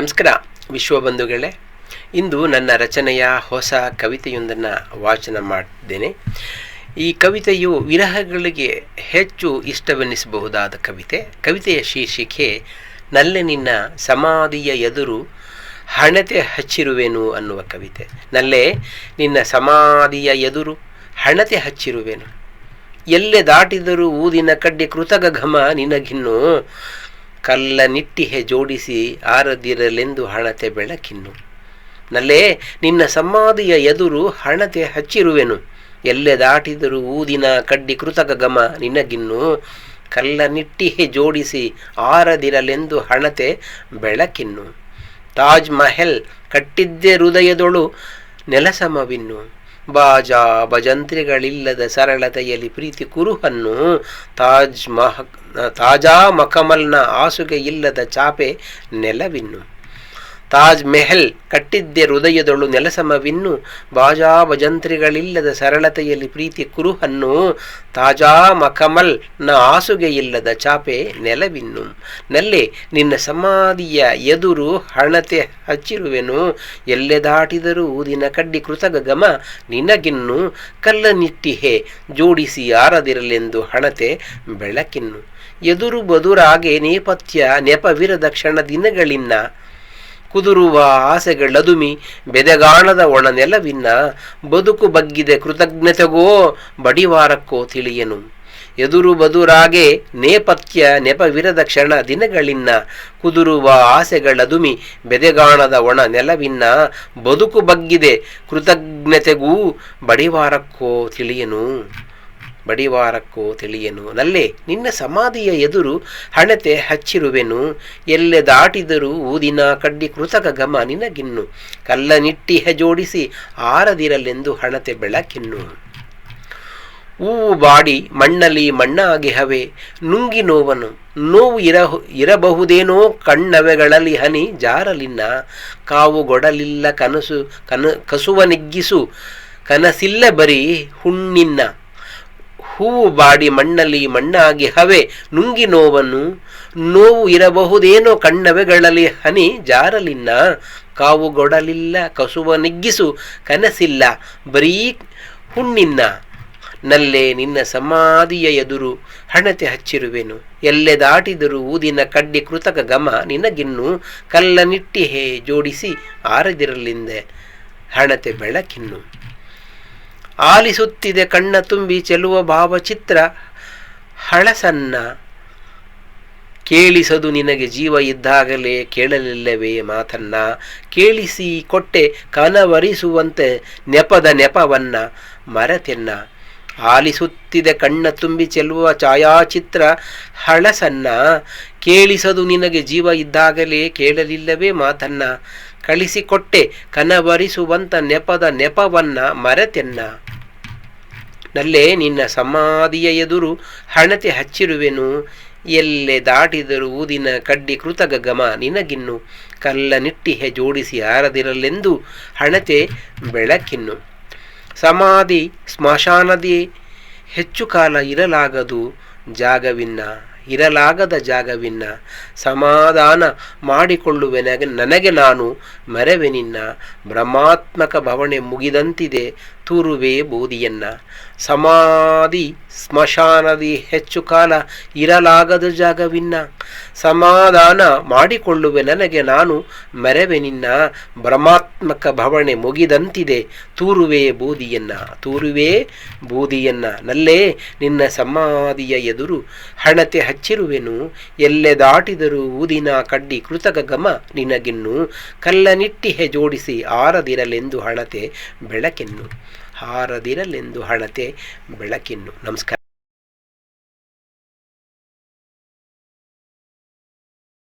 ನಮಸ್ಕಾರ ವಿಶ್ವಬಂಧುಗಳೇ ಇಂದು ನನ್ನ ರಚನೆಯ ಹೊಸ ಕವಿತೆಯೊಂದನ್ನು ವಾಚನ ಮಾಡಿದ್ದೇನೆ ಈ ಕವಿತೆಯು ವಿರಹಗಳಿಗೆ ಹೆಚ್ಚು ಇಷ್ಟವೆನ್ನಿಸಬಹುದಾದ ಕವಿತೆ. ಕವಿತೆಯ ಶೀರ್ಷಿಕೆ, ನಲ್ಲೆ ನಿನ್ನ ಸಮಾಧಿಯ ಎದುರು ಹಣತೆ ಹಚ್ಚಿರುವೆನು ಅನ್ನುವ ಕವಿತೆ. ನಲ್ಲೆ ನಿನ್ನ ಸಮಾಧಿಯ ಎದುರು ಹಣತೆ ಹಚ್ಚಿರುವೆನು. ಎಲ್ಲೆ ದಾಟಿದರೂ ಊದಿನ ಕಡ್ಡಿ ಕೃತಕ ಘಮ ನಿನಗಿನ್ನು ಕಲ್ಲ ನಿಟ್ಟಿಹೆ ಜೋಡಿಸಿ ಆರದಿರಲೆಂದು ಹಣತೆ ಬೆಳಕಿನ್ನು. ನಲ್ಲೇ, ನಿನ್ನ ಸಮಾಧಿಯ ಎದುರು ಹಣತೆ ಹಚ್ಚಿರುವೆನು. ಎಲ್ಲೆ ದಾಟಿದರೂ ಊದಿನ ಕಡ್ಡಿ ಕೃತಕ ಗಮ ನಿನಗಿನ್ನು. ಕಲ್ಲ ನಿಟ್ಟಿಹೆ ಜೋಡಿಸಿ ಆರದಿರಲೆಂದು ಹಣತೆ ಬೆಳಕಿನ್ನು. ತಾಜ್ ಮಹಲ್ ಕಟ್ಟಿದ್ದೆ ಹೃದಯದೊಳು ನೆಲಸಮವಿನ್ನು. ಬಾಜಾ ಭಜಂತ್ರಿಗಳಿಲ್ಲದ ಸರಳತೆಯಲ್ಲಿ ಪ್ರೀತಿ ಕುರುಹನ್ನು ತಾಜ್ ಮಹ ತಾಜಾ ಮಕಮಲ್ನ ಆಸುಗೆ ಇಲ್ಲದ ಚಾಪೆ ನೆಲವಿನ್ನು. ತಾಜ್ ಮೆಹಲ್ ಕಟ್ಟಿದ್ದೆ ಹೃದಯದೊಳು ನೆಲಸಮವಿನ್ನು ಬಾಜಾ ಭಜಂತ್ರಿಗಳಿಲ್ಲದ ಸರಳತೆಯಲ್ಲಿ ಪ್ರೀತಿ ಕುರುಹನ್ನು ತಾಜಾ ಮಖಮಲ್ನ ಆಸುಗೆ ಇಲ್ಲದ ಚಾಪೆ ನೆಲವಿನ್ನು. ನಲ್ಲೆ, ನಿನ್ನ ಸಮಾಧಿಯ ಎದುರು ಹಣತೆ ಹಚ್ಚಿರುವೆನು. ಎಲ್ಲೆ ದಾಟಿದರೂ ಊದಿನ ಕಡ್ಡಿ ಕೃತಕ ಗಮ ನಿನಗಿನ್ನು. ಕಲ್ಲನಿಟ್ಟಿಹೆ ಜೋಡಿಸಿ ಆರದಿರಲೆಂದು ಹಣತೆ ಬೆಳಕಿನ್ನು. ಎದುರು ಬದುರಾಗೆ ನೇಪಥ್ಯ ನೆಪವಿರದ ಕ್ಷಣ ದಿನಗಳಿನ್ನ. ಕುದುರುವ ಆಸೆಗಳದುಮಿ ಬೆದೆಗಾಣದ ಒಣ ನೆಲವಿನ್ನ ಬದುಕು ಬಗ್ಗಿದೆ ಕೃತಜ್ಞತೆಗೋ ಬಡಿವಾರಕ್ಕೋ ತಿಳಿಯನು. ಎದುರು ಬದುರಾಗೆ ನೇಪಥ್ಯ ನೆಪವಿರದ ಕ್ಷಣ ದಿನಗಳಿನ್ನ ಕುದುರುವ ಆಸೆಗಳದುಮಿ ಬೆದೆಗಾಣದ ಒಣ ನೆಲವಿನ್ನ ಬದುಕು ಬಗ್ಗಿದೆ ಕೃತಜ್ಞತೆಗೂ ಬಡಿವಾರಕ್ಕೋ ತಿಳಿಯನು. ಬಡಿವಾರಕ್ಕೋ ತಿಳಿಯನು. ನಲ್ಲೇ ನಿನ್ನ ಸಮಾಧಿಯ ಎದುರು ಹಣತೆ ಹಚ್ಚಿರುವೆನು. ಎಲ್ಲೆ ದಾಟಿದರೂ ಊದಿನ ಕಡ್ಡಿ ಕೃತಕ ಗಮ ನಿನಗಿನ್ನು. ಕಲ್ಲ ನಿಟ್ಟಿಹ ಜೋಡಿಸಿ ಆರದಿರಲೆಂದು ಹಣತೆ ಬೆಳಕಿನ್ನು. ಹೂವು ಬಾಡಿ ಮಣ್ಣಲ್ಲಿ ಮಣ್ಣಾಗಿ ಹವೆ. ನುಂಗಿ ನೋವನು. ನೋವು ಇರ ಇರಬಹುದೇನೋ ಕಣ್ಣವೆಗಳಲ್ಲಿ ಹನಿ ಜಾರಲಿನ್ನ. ಕಾವು ಗೊಡಲಿಲ್ಲ ಕನಸು, ಕನ, ಕಸುವ ನಿಗ್ಗಿಸು. ಕನಸಿಲ್ಲ ಬರೀ ಹುಣ್ಣಿನ್ನ. ಹೂವು ಬಾಡಿ ಮಣ್ಣಲ್ಲಿ ಮಣ್ಣಾಗಿ ಹವೆ ನುಂಗಿ ನೋವನ್ನು ನೋವು ಇರಬಹುದೇನೋ ಕಣ್ಣವೆಗಳಲ್ಲಿ ಹನಿ ಜಾರಲಿನ್ನ ಕಾವುಗೊಡಲಿಲ್ಲ ಕಸುವ ನಿಗ್ಗಿಸು ಕನಸಿಲ್ಲ, ಬರೀ ಹುಣ್ಣಿನ್ನ, ನಲ್ಲೇ ನಿನ್ನ ಸಮಾಧಿಯ ಎದುರು ಹಣತೆ ಹಚ್ಚಿರುವೆನು. ಎಲ್ಲೆ ದಾಟಿದರೂ ಊದಿನ ಕಡ್ಡಿ ಕೃತಕ ಗಮ ನಿನಗಿನ್ನು ಕಲ್ಲನಿಟ್ಟಿಹೇ ಜೋಡಿಸಿ ಆರದಿರಲಿಂದೆ, ಹಣತೆ ಬೆಳಕಿನ್ನು. ಆಲಿಸುತ್ತಿದೆ ಕಣ್ಣ ತುಂಬಿ ಚೆಲ್ಲುವ ಭಾವಚಿತ್ರ ಹಳಸನ್ನ. ಕೇಳಿಸದು ನಿನಗೆ ಜೀವ ಇದ್ದಾಗಲೇ ಕೇಳಲಿಲ್ಲವೇ ಮಾತನ್ನ. ಕೇಳಿಸಿ ಕೊಟ್ಟೆ ಕನವರಿಸುವಂತೆ ನೆಪದ ನೆಪವನ್ನ ಮರತೆನ್ನ. ಆಲಿಸುತ್ತಿದೆ ಕಣ್ಣ ತುಂಬಿ ಚೆಲ್ಲುವ ಛಾಯಾಚಿತ್ರ ಹಳಸನ್ನ. ಕೇಳಿಸದು ನಿನಗೆ ಜೀವ ಇದ್ದಾಗಲೇ ಕೇಳಲಿಲ್ಲವೇ ಮಾತನ್ನ. ಕಳಿಸಿಕೊಟ್ಟೆ ಕನವರಿಸುವಂತ ನೆಪದ ನೆಪವನ್ನ ಮರೆತೆನ್ನ. ನಲ್ಲೇ ನಿನ್ನ ಸಮಾಧಿಯ ಎದುರು ಹಣತೆ ಹಚ್ಚಿರುವೆನು. ಎಲ್ಲೆ ದಾಟಿದರೂ ಊದಿನ ಕಡ್ಡಿ ಕೃತಕ ಗಮ ನಿನಗಿನ್ನು. ಕಲ್ಲ ನಿಟ್ಟಿಹೆ ಜೋಡಿಸಿ ಆರದಿರಲೆಂದು ಹಣತೆ ಬೆಳಕಿನ್ನು. ಸಮಾಧಿ ಸ್ಮಶಾನದಿ ಹೆಚ್ಚು ಕಾಲ ಇರಲಾಗದು ಜಾಗವಿನ್ನ. ಇರಲಾಗದ ಜಾಗವಿನ್ನ ಸಮಾಧಾನ ಮಾಡಿಕೊಳ್ಳುವೆ ನನಗೆ ನಾನು ಮರೆವೆನಿನ್ನ ಬ್ರಹ್ಮಾತ್ಮಕ ಭವಣೆ ಮುಗಿದಂತಿದೆ. ತೂರುವೆ ಬೋಧಿಯನ್ನ. ಸಮಾಧಿ ಸ್ಮಶಾನದಿ ಹೆಚ್ಚು ಕಾಲ ಇರಲಾಗದ ಜಾಗವಿನ್ನ. ಸಮಾಧಾನ ಮಾಡಿಕೊಳ್ಳುವೆ ನನಗೆ ನಾನು ಮೆರವೆ ನಿನ್ನ. ಬ್ರಹ್ಮಾತ್ಮಕ ಭವಣೆ ಮುಗಿದಂತಿದೆ. ತೂರುವೆ ಬೂದಿಯನ್ನ ತೂರುವೆ ಬೂದಿಯನ್ನ ನಲ್ಲೇ ನಿನ್ನ ಸಮಾಧಿಯ ಎದುರು ಹಣತೆ ಹಚ್ಚಿರುವೆನು. ಎಲ್ಲೆ ದಾಟಿದರೂ ಊದಿನ ಕಡ್ಡಿ ಕೃತಕ ಗಮ ನಿನಗಿನ್ನು. ಕಲ್ಲನಿಟ್ಟಿಹೆ ಜೋಡಿಸಿ ಆರದಿರಲೆಂದು ಹಣತೆ ಬೆಳಕಿನ್ನು. ಹಾರದಿರಲೆಂದು ಹಣತೆ ಬೆಳಕಿನ್ನು. ನಮಸ್ಕಾರ.